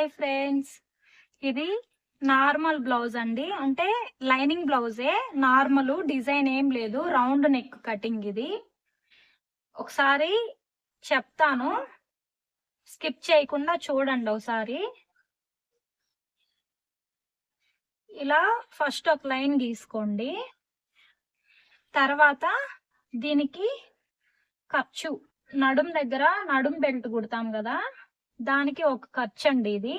Hi friends. ఇది normal blouse అండి. అంటే లైనింగ్ బ్లౌజే. నార్మల్ డిజైన్ ఏం లేదు. రౌండ్ నెక్ కటింగ్ ఇది. ఒకసారి చెప్తాను. స్కిప్ చేయకుండా చూడండి ఒకసారి. ఇలా ఫస్ట్ ఒక లైన్ గీసుకోండి. తర్వాత దీనికి ఖర్చు. నడుం దగ్గర నడుం బెల్ట్ కుడతాం కదా. దానికి ఒక ఖర్చు అండి ఇది.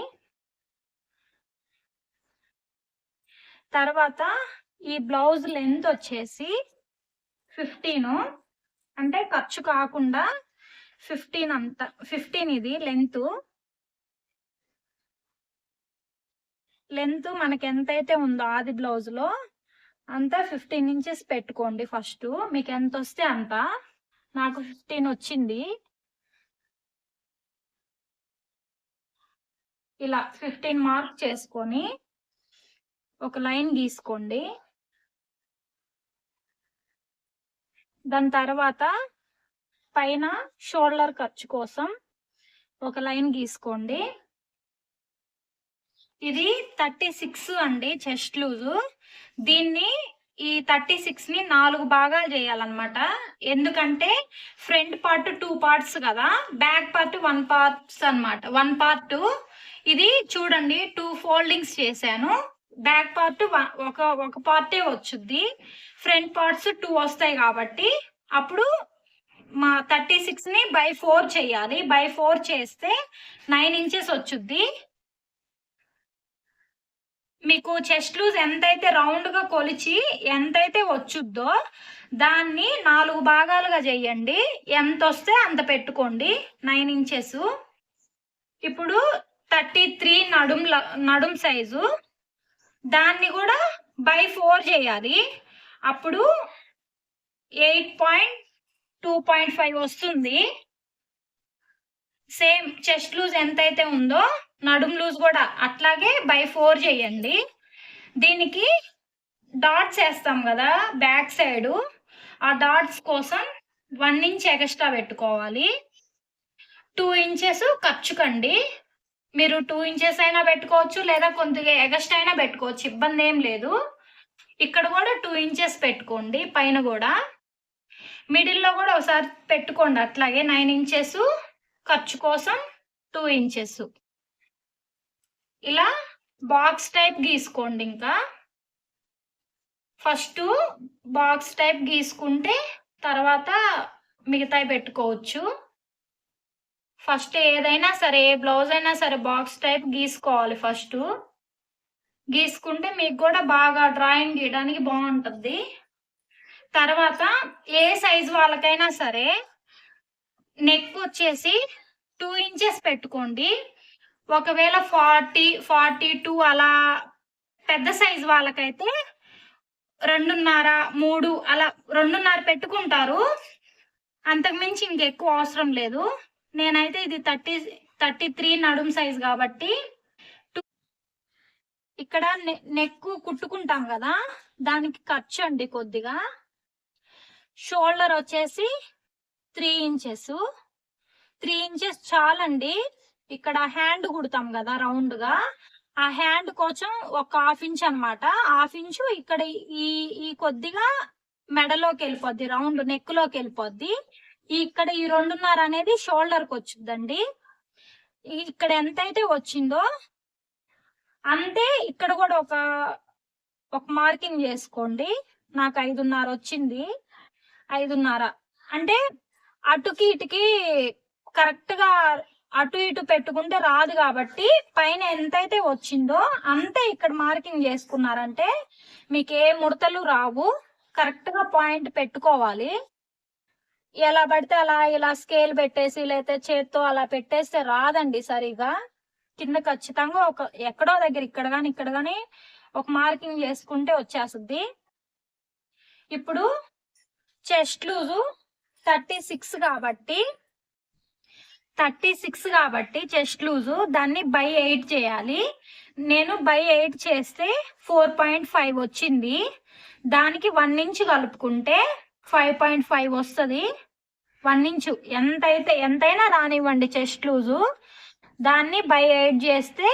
తర్వాత ఈ బ్లౌజ్ లెంత్ వచ్చేసి ఫిఫ్టీన్ అంటే ఖర్చు కాకుండా ఫిఫ్టీన్ అంత ఫిఫ్టీన్ ఇది లెంత్. లెంత్ మనకి ఎంతైతే ఉందో ఆది బ్లౌజ్లో అంతా ఫిఫ్టీన్ ఇంచెస్ పెట్టుకోండి ఫస్ట్. మీకు ఎంత వస్తే అంత. నాకు ఫిఫ్టీన్ వచ్చింది. ఇలా ఫిఫ్టీన్ మార్క్ చేసుకొని ఒక లైన్ గీసుకోండి. దాని తర్వాత పైన షోల్డర్ ఖర్చు కోసం ఒక లైన్ గీసుకోండి. ఇది థర్టీ సిక్స్ అండి చెస్ట్ లూజు దీన్ని ఈ థర్టీ సిక్స్ని నాలుగు భాగాలు చేయాలన్నమాట. ఎందుకంటే ఫ్రంట్ పార్ట్ టూ పార్ట్స్ కదా బ్యాక్ పార్ట్ వన్ పార్ట్స్ అన్నమాట. వన్ పార్ట్ ఇది చూడండి టూ ఫోల్డింగ్స్ చేశాను. బ్యాక్ పార్ట్ ఒక ఒక పార్టే వచ్చుద్ది. ఫ్రంట్ పార్ట్స్ టూ వస్తాయి కాబట్టి అప్పుడు మా థర్టీ సిక్స్ని బై ఫోర్ చేయాలి. బై ఫోర్ చేస్తే నైన్ ఇంచెస్ వచ్చుద్ది. మీకు చెస్ట్ లూజ్ ఎంతైతే రౌండ్గా కొలిచి ఎంతైతే వచ్చుద్దో దాన్ని నాలుగు భాగాలుగా చేయండి. ఎంత వస్తే అంత పెట్టుకోండి. నైన్ ఇంచెస్ ఇప్పుడు థర్టీ త్రీ నడుం నడుం సైజు. దాన్ని కూడా బై ఫోర్ చేయాలి. అప్పుడు eight point two point five వస్తుంది. సేమ్ చెస్ట్ లూజ్ ఎంతైతే ఉందో నడుం లూజ్ కూడా అట్లాగే బై ఫోర్ చేయండి. దీనికి డాట్స్ వేస్తాం కదా బ్యాక్ సైడు. ఆ డాట్స్ కోసం వన్ ఇంచ్ ఎక్స్ట్రా పెట్టుకోవాలి. టూ ఇంచెస్ ఖర్చుకండి. మీరు టూ ఇంచెస్ అయినా పెట్టుకోవచ్చు లేదా కొద్దిగా ఎగస్ట్ అయినా పెట్టుకోవచ్చు ఇబ్బంది ఏం లేదు. ఇక్కడ కూడా టూ ఇంచెస్ పెట్టుకోండి పైన కూడా. మిడిల్లో కూడా ఒకసారి పెట్టుకోండి అట్లాగే నైన్ ఇంచెస్ ఖర్చు కోసం టూ ఇంచెస్ ఇలా బాక్స్ టైప్ గీసుకోండి ఇంకా. ఫస్ట్ బాక్స్ టైప్ గీసుకుంటే తర్వాత మిగతాయి పెట్టుకోవచ్చు. ఫస్ట్ ఏదైనా సరే ఏ బ్లౌజ్ అయినా సరే బాక్స్ టైప్ గీసుకోవాలి ఫస్ట్. గీసుకుంటే మీకు కూడా బాగా డ్రాయింగ్ గీయడానికి బాగుంటుంది. తర్వాత ఏ సైజ్ వాళ్ళకైనా సరే నెక్ వచ్చేసి టూ ఇంచెస్ పెట్టుకోండి. ఒకవేళ ఫార్టీ ఫార్టీ టూ అలా పెద్ద సైజ్ వాళ్ళకైతే రెండున్నర మూడు అలా రెండున్నర పెట్టుకుంటారు. అంతకుమించి ఇంకెక్కువ అవసరం లేదు. నేనైతే ఇది థర్టీ థర్టీ త్రీ నడుం సైజ్ కాబట్టి ఇక్కడ నెక్ కుట్టుకుంటాం కదా దానికి ఖర్చు అండి కొద్దిగా. షోల్డర్ వచ్చేసి త్రీ ఇంచెస్. త్రీ ఇంచెస్ చాలండి. ఇక్కడ హ్యాండ్ కుడతాం కదా రౌండ్గా ఆ హ్యాండ్ కోసం ఒక హాఫ్ ఇంచ్ అనమాట హాఫ్ ఇంచు ఇక్కడ ఈ ఈ కొద్దిగా మెడలోకి వెళ్ళిపోద్ది రౌండ్ నెక్లోకి వెళ్ళిపోద్ది. ఇక్కడ ఈ రెండున్నర అనేది షోల్డర్కి వచ్చిందండి. ఇక్కడ ఎంతైతే వచ్చిందో అంతే ఇక్కడ కూడా ఒక ఒక మార్కింగ్ చేసుకోండి. నాకు ఐదున్నర వచ్చింది. ఐదున్నర. అంటే అటుకి ఇటుకి కరెక్ట్గా అటు ఇటు పెట్టుకుంటే రాదు కాబట్టి పైన ఎంతైతే వచ్చిందో అంతే ఇక్కడ మార్కింగ్ చేసుకున్నారంటే మీకు ఏ ముడతలు రావు. కరెక్ట్గా పాయింట్ పెట్టుకోవాలి. ఎలా పడితే అలా ఇలా స్కేల్ పెట్టేసి లేకపోతే చేత్తో అలా పెట్టేస్తే రాదండి సరిగా. కింద ఖచ్చితంగా ఒక ఎక్కడో దగ్గర ఇక్కడ కానీ ఇక్కడ కానీ ఒక మార్కింగ్ చేసుకుంటే వచ్చేస్తుంది. ఇప్పుడు చెస్ట్ లూజు థర్టీ సిక్స్ కాబట్టి థర్టీ సిక్స్ కాబట్టి చెస్ట్ లూజు దాన్ని బై ఎయిట్ చేయాలి. నేను బై ఎయిట్ చేస్తే ఫోర్ పాయింట్ ఫైవ్ వచ్చింది. దానికి వన్ ఇంచ్ కలుపుకుంటే ఫైవ్ పాయింట్ ఫైవ్ వస్తుంది. వన్ ఇంచు ఎంతైతే ఎంతైనా రానివ్వండి చెస్ట్ లూజు. దాన్ని బై ఎయిట్ చేస్తే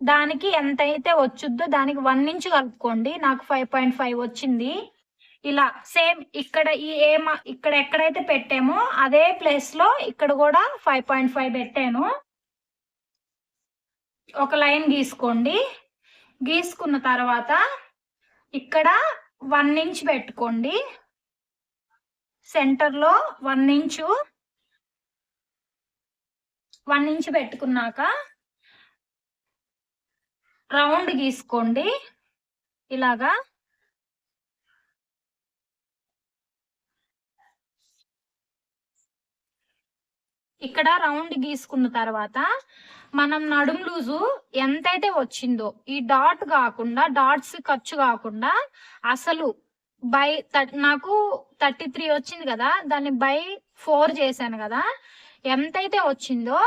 దానికి ఎంతైతే వచ్చుద్దో దానికి వన్ ఇంచ్ కలుపుకోండి. నాకు ఫైవ్ పాయింట్ ఫైవ్ వచ్చింది. ఇలా సేమ్ ఇక్కడ ఈ ఏ ఇక్కడ ఎక్కడైతే పెట్టామో అదే ప్లేస్లో ఇక్కడ కూడా ఫైవ్ పాయింట్ ఫైవ్ పెట్టాను. ఒక లైన్ గీసుకోండి. గీసుకున్న తర్వాత ఇక్కడ వన్ ఇంచ్ పెట్టుకోండి. సెంటర్లో వన్ ఇంచు వన్ ఇంచ్ పెట్టుకున్నాక రౌండ్ గీసుకోండి. ఇలాగా ఇక్కడ రౌండ్ గీసుకున్న తర్వాత మనం నడుం లూజు ఎంతైతే వచ్చిందో ఈ డాట్ కాకుండా డాట్స్ ఖర్చు కాకుండా అసలు బై నాకు థర్టీ త్రీ వచ్చింది కదా దాన్ని బై ఫోర్ చేశాను కదా ఎంతైతే వచ్చిందో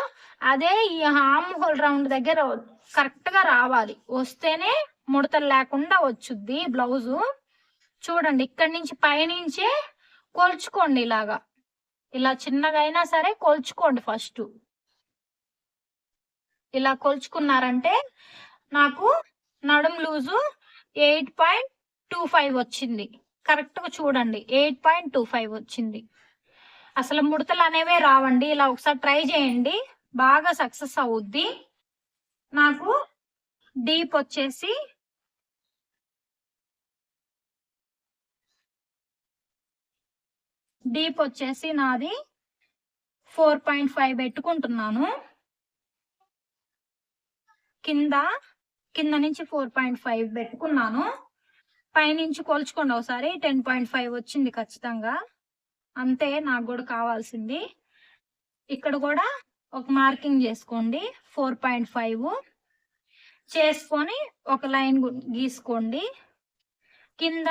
అదే ఈ హామ్ హోల్ రౌండ్ దగ్గర కరెక్ట్గా రావాలి. వస్తేనే ముడతలు లేకుండా వచ్చుద్ది బ్లౌజు. చూడండి ఇక్కడి నుంచి పైనుంచే కొల్చుకోండి ఇలాగా. ఇలా చిన్నగా అయినా సరే కొల్చుకోండి ఫస్ట్. ఇలా కొల్చుకున్నారంటే నాకు నడుం loose eight point two five వచ్చింది. కరెక్ట్గా చూడండి. ఎయిట్ పాయింట్ టూ ఫైవ్ వచ్చింది. అసలు ముడతలు అనేవే రావండి. ఇలా ఒకసారి ట్రై చేయండి. బాగా సక్సెస్ అవుద్ది. నాకు డీప్ వచ్చేసి డీప్ వచ్చేసి నాది ఫోర్ పాయింట్ ఫైవ్ పెట్టుకుంటున్నాను. కింద కింద నుంచి ఫోర్ పాయింట్ ఫైవ్ పెట్టుకున్నాను. పైనుంచి కొలుచుకోండి ఒకసారి. టెన్ పాయింట్ ఫైవ్ వచ్చింది ఖచ్చితంగా. అంతే నాకు కూడా కావాల్సింది. ఇక్కడ కూడా ఒక మార్కింగ్ చేసుకోండి. ఫోర్ పాయింట్ ఫైవ్ చేసుకొని ఒక లైన్ గీసుకోండి. కింద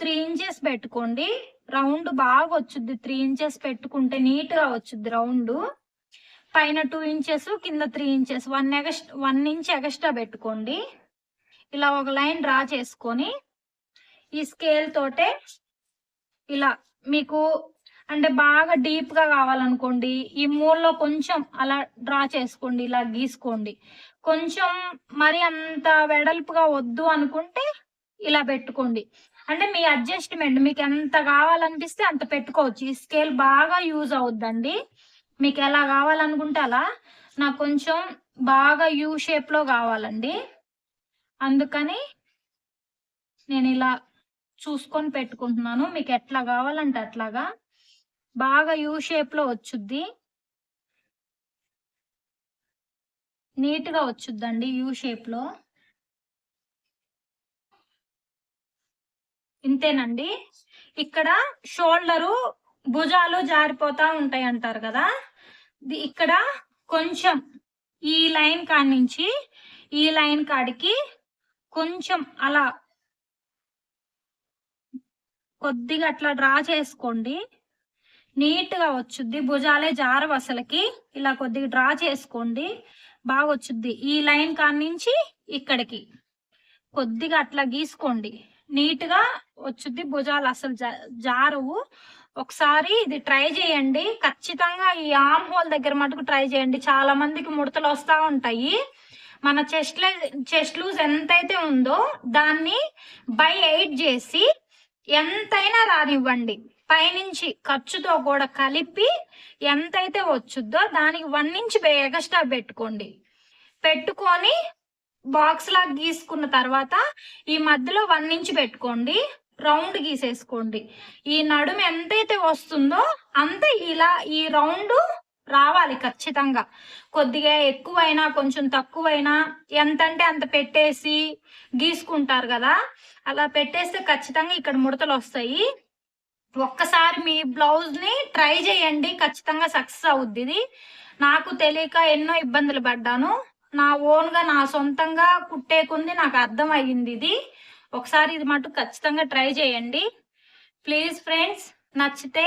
త్రీ ఇంచెస్ పెట్టుకోండి. రౌండ్ బాగా వచ్చుద్ది. త్రీ ఇంచెస్ పెట్టుకుంటే నీట్గా వచ్చుద్ది రౌండ్. పైన టూ ఇంచెస్ కింద three inches one ఎగస్ట్ one inch extra పెట్టుకోండి. ఇలా ఒక లైన్ డ్రా చేసుకొని ఈ స్కేల్ తోటే ఇలా మీకు అంటే బాగా డీప్గా కావాలనుకోండి ఈ మూలలో కొంచెం అలా డ్రా చేసుకోండి ఇలా గీసుకోండి. కొంచెం మరి అంత వెడల్పుగా వద్దు అనుకుంటే ఇలా పెట్టుకోండి. అంటే మీ అడ్జస్ట్మెంట్ మీకు ఎంత కావాలనిపిస్తే అంత పెట్టుకోవచ్చు. ఈ స్కేల్ బాగా యూజ్ అవుద్దండి. మీకు ఎలా కావాలనుకుంటే అలా నాకు కొంచెం బాగా యూ షేప్లో కావాలండి. అందుకని నేను ఇలా చూసుకొని పెట్టుకుంటున్నాను. మీకు ఎట్లా కావాలంటే అట్లాగా. బాగా యూ షేప్లో వచ్చుద్ది. నీట్గా వచ్చుద్దండి యూ షేప్లో ఇంతేనండి. ఇక్కడ షోల్డరు భుజాలు జారిపోతా ఉంటాయి అంటారు కదా. ఇక్కడ కొంచెం ఈ లైన్ కాడి నుంచి ఈ లైన్ కాడికి కొంచెం అలా కొద్దిగా అట్లా డ్రా చేసుకోండి. నీట్గా వచ్చుద్ది. భుజాలే జారవు అసలకి. ఇలా కొద్దిగా డ్రా చేసుకోండి. బాగా వచ్చుద్ది. ఈ లైన్ కాడి నుంచి ఇక్కడికి. కొద్దిగా అట్లా గీసుకోండి. నీట్గా వచ్చుద్ది. భుజాలు అసలు జారవు. ఒకసారి ఇది ట్రై చేయండి. ఖచ్చితంగా ఈ ఆమ్ హోల్ దగ్గర మటుకు ట్రై చేయండి. చాలా మందికి ముడతలు వస్తూ ఉంటాయి. మన చెస్ట్ చెస్ట్ లూజ్ ఎంతైతే ఉందో దాన్ని బై ఎయిట్ చేసి ఎంతైనా రానివ్వండి. పైనుంచి ఖర్చుతో కూడా కలిపి ఎంతైతే వచ్చుద్దో దానికి వన్ ఇంచ్ ఎగస్ట్రా పెట్టుకోండి. పెట్టుకొని బాక్స్ లా గీసుకున్న తర్వాత ఈ మధ్యలో వన్ ఇంచ్ పెట్టుకోండి. రౌండ్ గీసేసుకోండి. ఈ నడుము ఎంతైతే వస్తుందో అంత ఇలా ఈ రౌండ్ రావాలి ఖచ్చితంగా. కొద్దిగా ఎక్కువైనా కొంచెం తక్కువైనా ఎంతంటే అంత పెట్టేసి గీసుకుంటారు కదా. అలా పెట్టేస్తే ఖచ్చితంగా ఇక్కడ ముడతలు వస్తాయి. ఒక్కసారి మీ బ్లౌజ్ని ట్రై చేయండి ఖచ్చితంగా సక్సెస్ అవుద్ది ఇది. నాకు తెలియక ఎన్నో ఇబ్బందులు పడ్డాను. నా ఓన్గా నా సొంతంగా కుట్టేకుంది నాకు అర్థం అయ్యింది ఇది. ఒకసారి ఇది మటు ఖచ్చితంగా ట్రై చేయండి. ప్లీజ్ ఫ్రెండ్స్ నచ్చితే